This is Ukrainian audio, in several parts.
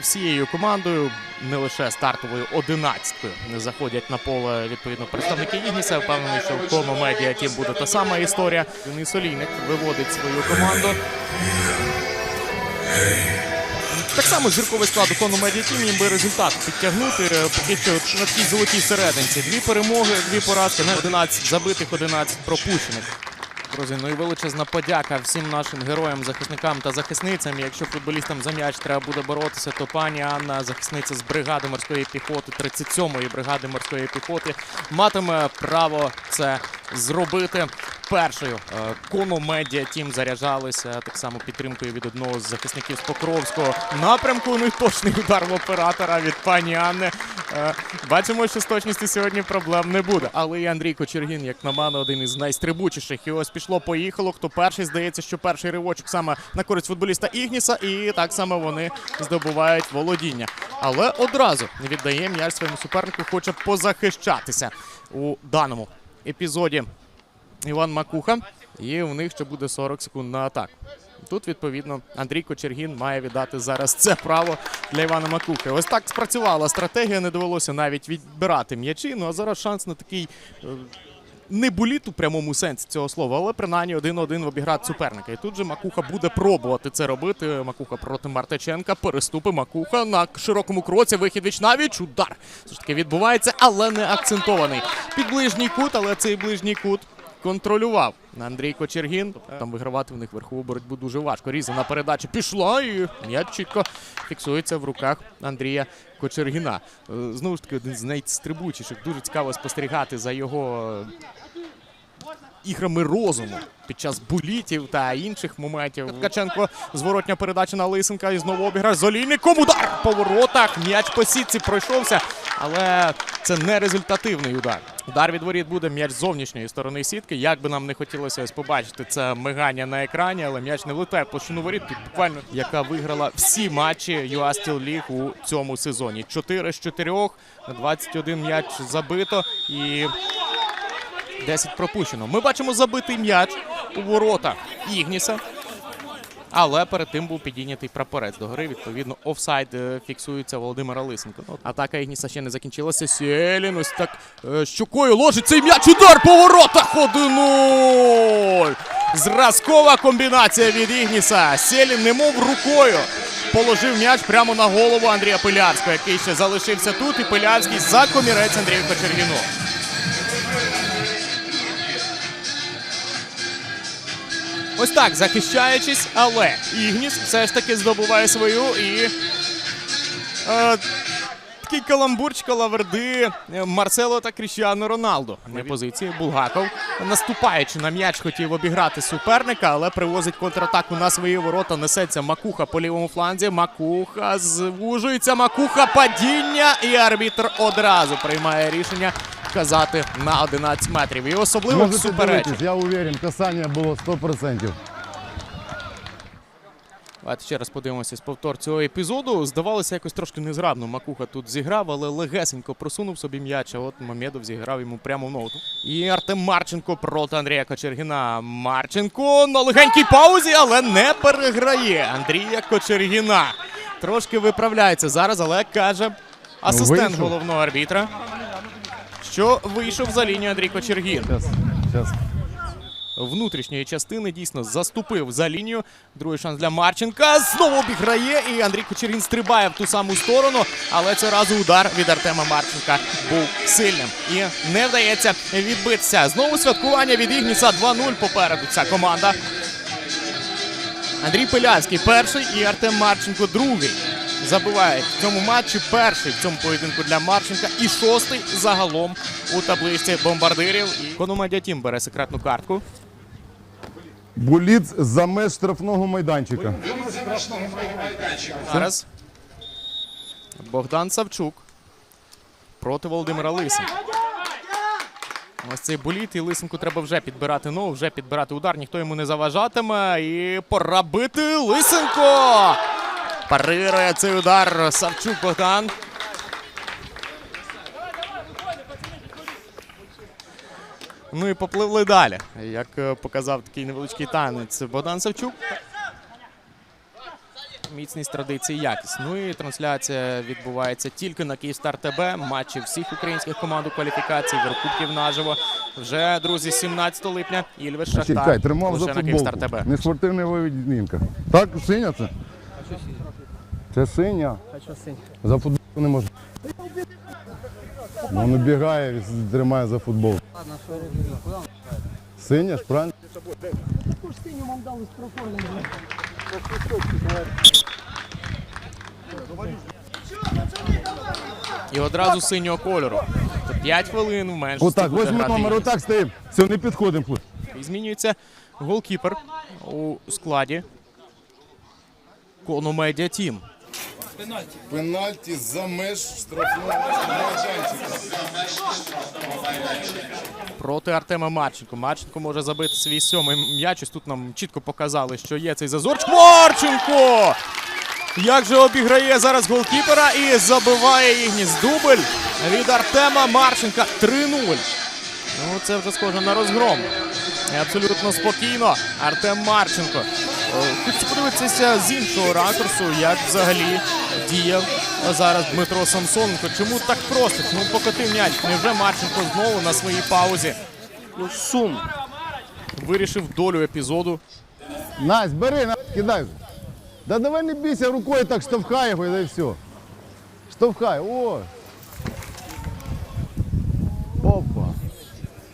всією командою, не лише стартовою одинадцяткою, заходять на поле відповідно представники Ігніса. Впевнений, що в Комо Медіа Тім буде та сама історія. Денис Олійник виводить свою команду. Так само зірковий склад у Медіа Тім би результат підтягнути. Поки що на такій золотій серединці. Дві перемоги, дві поразки, на 11 забитих, 11 пропущених. Друзі, ну і величезна подяка всім нашим героям, захисникам та захисницям. Якщо футболістам за м'яч треба буде боротися, то пані Анна, захисниця з бригади морської піхоти, 37-ї бригади морської піхоти, матиме право це зробити. Першою е, кону медіа тім заряджалися так само підтримкою від одного з захисників з Покровського напрямку. Ну і точний удар в оператора від пані Анни. Е, Бачимо, що з точністю сьогодні проблем не буде. Але і Андрій Кочергін, як на мене, один із найстрибучіших. І ось пішло, поїхало. Хто перший здається, що перший ривочок саме на користь футболіста Ігніса, і так само вони здобувають володіння. Але одразу віддає м'яч своєму супернику, хоче позахищатися у даному епізоді. Іван Макуха. І в них ще буде 40 секунд на атаку. Тут, відповідно, Андрій Кочергін має віддати зараз це право для Івана Макухи. Ось так спрацювала стратегія, не довелося навіть відбирати м'ячі. Ну а зараз шанс на такий е, не боліт у прямому сенсі цього слова, але принаймні один-один обіграти суперника. І тут же Макуха буде пробувати це робити. Макуха проти Мартаченка. Переступи Макуха на широкому кроці. Вихід віч навіч. Удар все ж таки відбувається, але не акцентований. Під ближній кут, але цей ближній кут контролював Андрій Кочергін. Там вигравати в них верхову боротьбу дуже важко. Різана передача пішла, і м'яч чітко фіксується в руках Андрія Кочергіна. Е, Знову ж таки, один з найстрибучіших. Дуже цікаво спостерігати за його іграми розуму під час булітів та інших моментів. Ткаченко зворотня передача на Лисенка і знову обіграш з Олійником. Удар по воротах. М'яч по сітці пройшовся, але це не результативний удар. Удар від воріт буде м'яч з зовнішньої сторони сітки. Як би нам не хотілося ось побачити це мигання на екрані, але м'яч не влетає в площину воріт. Тут буквально яка виграла всі матчі UA Steel League у цьому сезоні. 4 з 4, 21 м'яч забито і 10 пропущено. Ми бачимо забитий м'яч у воротах Ігніса. Але перед тим був підійнятий прапорець до гри. Відповідно, офсайд е, фіксується Володимира Лисенко. Ну, атака Ігніса ще не закінчилася. Сєлін ось так е, щукою ложить цей м'яч. Удар по воротах 1-0. Зразкова комбінація від Ігніса. Сєлін немов рукою положив м'яч прямо на голову Андрія Пилявського, який ще залишився тут. І Пилявський за комірець Андрію Кочергіну. Ось так, захищаючись, але Ігніс все ж таки здобуває свою і. Е, такий каламбурчик лаверди е, Марсело та Кріщіано Роналдо. На позиції Булгаков, наступаючи на м'яч, хотів обіграти суперника, але привозить контратаку на свої ворота. Несеться Макуха по лівому фланзі. Макуха звужується. Макуха падіння, і арбітр одразу приймає рішення казати на 11 метрів. І особливо в суперечі. я уверен, касання було 100%. Давайте ще раз подивимося з повтор цього епізоду. Здавалося, якось трошки незграбно. Макуха тут зіграв, але легесенько просунув собі м'яч. А от Мамєдов зіграв йому прямо в ногу. І Артем Марченко проти Андрія Кочергіна. Марченко на легенькій паузі, але не переграє Андрія Кочергіна. Трошки виправляється зараз, але каже асистент головного арбітра, що вийшов за лінію Андрій Кочергін внутрішньої частини дійсно заступив за лінію. Другий шанс для Марченка. Знову обіграє. І Андрій Кочергін стрибає в ту саму сторону. Але цього разу удар від Артема Марченка був сильним. І не вдається відбитися. Знову святкування від Ігніса 2-0 попереду ця команда. Андрій Пилявський перший і Артем Марченко другий. Забивають в цьому матчі перший в цьому поєдинку для Марченка і шостий загалом у табличці бомбардирів. І Кономедіа Тім бере секретну картку. Буліт за меж штрафного майданчика. Зараз Богдан Савчук проти Володимира Лисенка. Ось цей боліт, і Лисенку треба вже підбирати ногу, вже підбирати удар, ніхто йому не заважатиме. І пора бити Лисенко! Парирує цей удар Савчук Богдан. Ну і попливли далі. Як е, показав такий невеличкий танець Богдан Савчук. Міцність традиції, якість. Ну і трансляція відбувається тільки на Київстар ТБ. Матчі всіх українських команд у кваліфікації, Єврокубків наживо. Вже, друзі, 17 липня. Ільвес Чекай, Шахтар. тримав Лише за на Київстар футболку. ТБ. Не спортивна вивідмінка. Так, синя це? Це синя. А що синь? За футболку не можна. Ну, він бігає, тримає за футболку. Ладно, що робити? Куди? Синя ж, правильно? Таку ж синю вам дали з. І одразу синього кольору. Тобто 5 хвилин в меншості Отак, буде восьмий грати номер, отак стоїть. Все, не підходимо. хлопці. І змінюється голкіпер у складі Кону Медіа Тім. Пенальті Пенальті за меж штрафного майданчика. проти Артема Марченко. Марченко може забити свій сьомий м'яч. Ось тут нам чітко показали, що є цей зазорчик. Марченко! Як же обіграє зараз голкіпера і забиває Ігніс дубль від Артема Марченка 3-0. Ну, це вже схоже на розгром. І абсолютно спокійно. Артем Марченко. Хочеться подивитися з іншого ракурсу, як взагалі діяв зараз Дмитро Самсоненко. Чому так просто? Чому покотив м'яч? Невже Марченко знову на своїй паузі Ну, сум. вирішив долю епізоду? Настя, бери, на, кидай. Да давай не бійся, рукою так штовхай його, і все. Штовхай, о. Опа.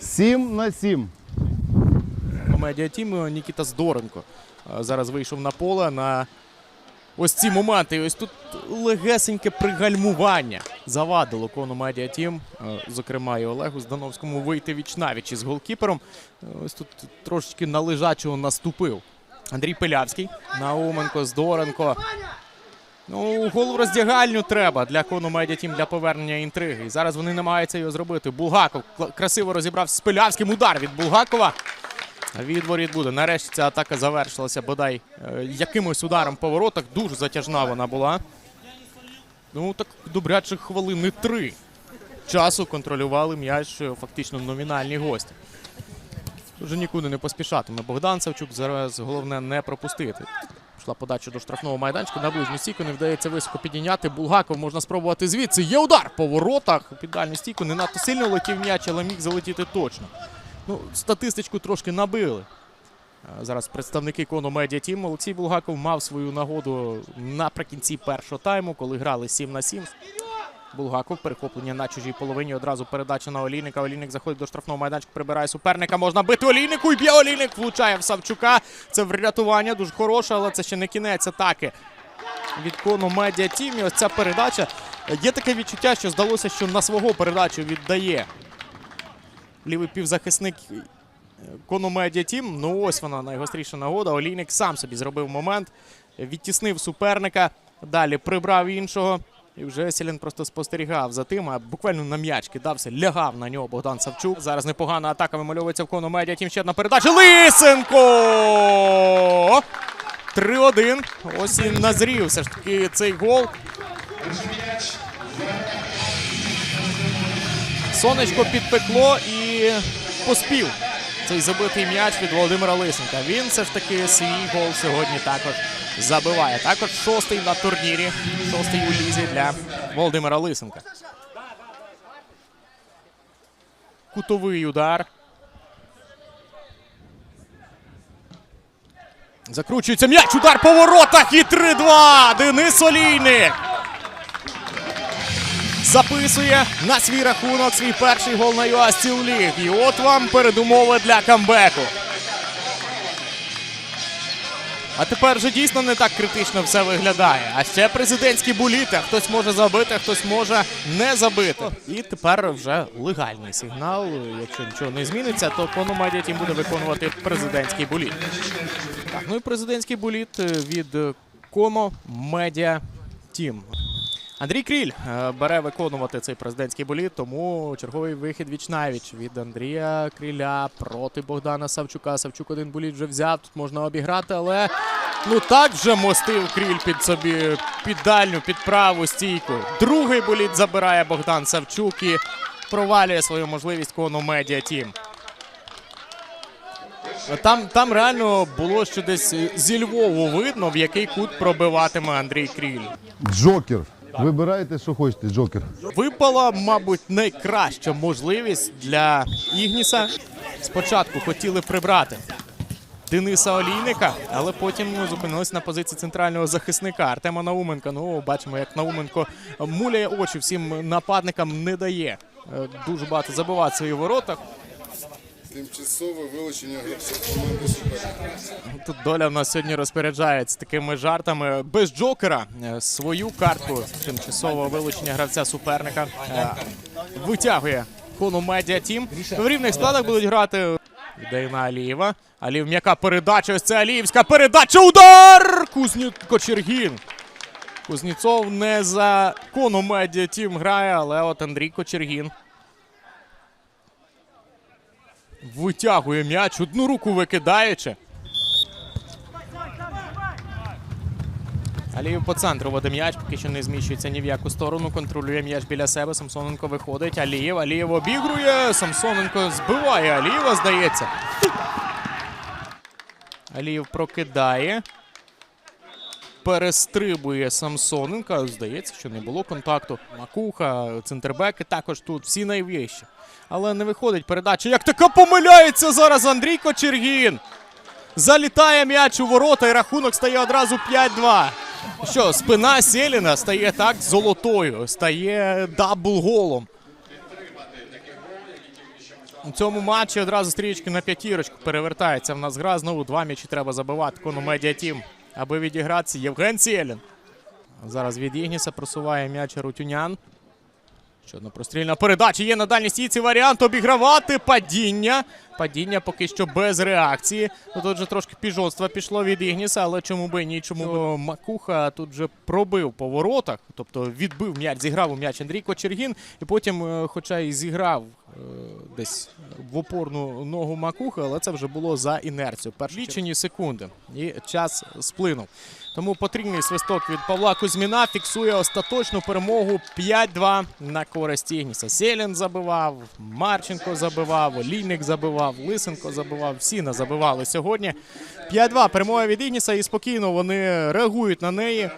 Сім на сім. Медіатім Нікіта Здоренко зараз вийшов на поле на ось ці моменти. Ось тут легесеньке пригальмування завадило кону медіатім, е, зокрема і Олегу Здановському, вийти віч навіч із голкіпером. Ось тут трошечки на лежачого наступив. Андрій Пилявський, Науменко, Здоренко. Ну, гол роздягальню треба для кону медіатім для повернення інтриги. І зараз вони намагаються його зробити. Булгаков красиво розібрався з Пилявським. Удар від Булгакова. Відворіт буде. Нарешті ця атака завершилася бодай е, якимось ударом по воротах. Дуже затяжна вона була. Ну, так добрячих хвилини три. Часу контролювали м'яч е, фактично номінальні гості. Дуже нікуди не поспішатиме. Богдан Савчук зараз головне не пропустити. Пішла подача до штрафного майданчика. На ближню стійку не вдається високо підійняти. Булгаков можна спробувати звідси. Є удар по воротах. Під дальню стійку не надто сильно летів м'яч, але міг залетіти точно. Ну, статистичку трошки набили. Зараз представники Коно Медіа Тім Олексій Булгаков мав свою нагоду наприкінці першого тайму, коли грали 7 на 7. Булгаков перехоплення на чужій половині. Одразу передача на Олійника. Олійник заходить до штрафного майданчика, прибирає суперника. Можна бити Олійнику. І б'є Олійник. Влучає в Савчука. Це врятування дуже хороше, але це ще не кінець атаки від Коно Медіа Тім. І ось ця передача. Є таке відчуття, що здалося, що на свого передачу віддає лівий півзахисник е, Коно Медіа Тім. Ну ось вона найгостріша нагода. Олійник сам собі зробив момент, відтіснив суперника, далі прибрав іншого. І вже Селін просто спостерігав за тим, а буквально на м'яч кидався, лягав на нього Богдан Савчук. Зараз непогана атака вимальовується в кону медіа. Тім ще одна передача. Лисенко! 3-1. Ось і назрів все ж таки цей гол. Сонечко підпекло і поспів цей забитий м'яч від Володимира Лисенка. Він все ж таки свій гол сьогодні також забиває. Також шостий на турнірі, шостий у лізі для Володимира Лисенка. Кутовий удар. Закручується м'яч. Удар по воротах і 3-2. Денис Олійник. Записує на свій рахунок свій перший гол на ЮА Стіл Ліг. І от вам передумови для камбеку. А тепер вже дійсно не так критично все виглядає. А ще президентські буліти. Хтось може забити, хтось може не забити. І тепер вже легальний сигнал. Якщо нічого не зміниться, то Кономедіа Тім буде виконувати президентський буліт. Так, ну і президентський буліт від Коно Медіа Тім. Андрій Кріль е, бере виконувати цей президентський боліт, тому черговий вихід віч навіч від Андрія Кріля проти Богдана Савчука. Савчук один боліт вже взяв. Тут можна обіграти, але ну так вже мостив Кріль під собі під дальню, під праву стійку. Другий боліт забирає Богдан Савчук і провалює свою можливість кону медіа тім. Там, там реально було що десь зі Львову видно, в який кут пробиватиме Андрій Кріль. Джокер. Вибирайте, що хочете, Джокер. Випала, мабуть, найкраща можливість для Ігніса. Спочатку хотіли прибрати Дениса Олійника, але потім ну, зупинились на позиції центрального захисника Артема Науменка. Ну, бачимо, як Науменко муляє очі всім нападникам, не дає е, дуже багато забивати свої ворота. Тимчасове вилучення гравців команди суперника. Тут доля в нас сьогодні розпоряджається такими жартами. Без Джокера е, свою картку тимчасового вилучення гравця суперника е, витягує Кону Медіа Тім. В рівних складах будуть грати на Алієва. Алієв м'яка передача. Ось це Аліївська передача. Удар! Кузню Кочергін. Кузніцов не за Кону Медіа Тім грає, але от Андрій Кочергін. Витягує м'яч, одну руку викидаючи. Алієв по центру веде м'яч, поки що не зміщується ні в яку сторону. Контролює м'яч біля себе. Самсоненко виходить. Алієв. Алієв обігрує. Самсоненко збиває Алієва, здається. Алієв прокидає. Перестрибує Самсоненка. Здається, що не було контакту. Макуха, центрбеки також тут всі найвищі. Але не виходить передача. Як така помиляється зараз Андрій Кочергін. Залітає м'яч у ворота і рахунок стає одразу 5-2. Що, спина Селіна стає так золотою, стає дабл-голом. У цьому матчі одразу стрічки на п'ятірочку перевертається. В нас гра знову два м'ячі треба забивати. Кону медіа тім, аби відігратися. Євген Селін. Зараз від Ігніса просуває м'яч Рутюнян. Ще одна прострільна передача. Є на дальній стійці варіант обігравати падіння. Падіння поки що без реакції. Ну, тут же трошки піжонства пішло від Ігніса, але чому би ні, чому би Макуха тут же пробив по воротах, тобто відбив м'яч, зіграв у м'яч Андрій Кочергін, і потім, е, хоча і зіграв е, десь в опорну ногу Макуха, але це вже було за інерцію. Перелічені секунди. І час сплинув. Тому потрібний свисток від Павла Кузьміна фіксує остаточну перемогу 5-2 на користь Ігніса. Селін забивав, Марченко забивав, Олійник забивав, Лисенко забивав. Всі не забивали сьогодні. 5-2 перемога від Ігніса і спокійно вони реагують на неї.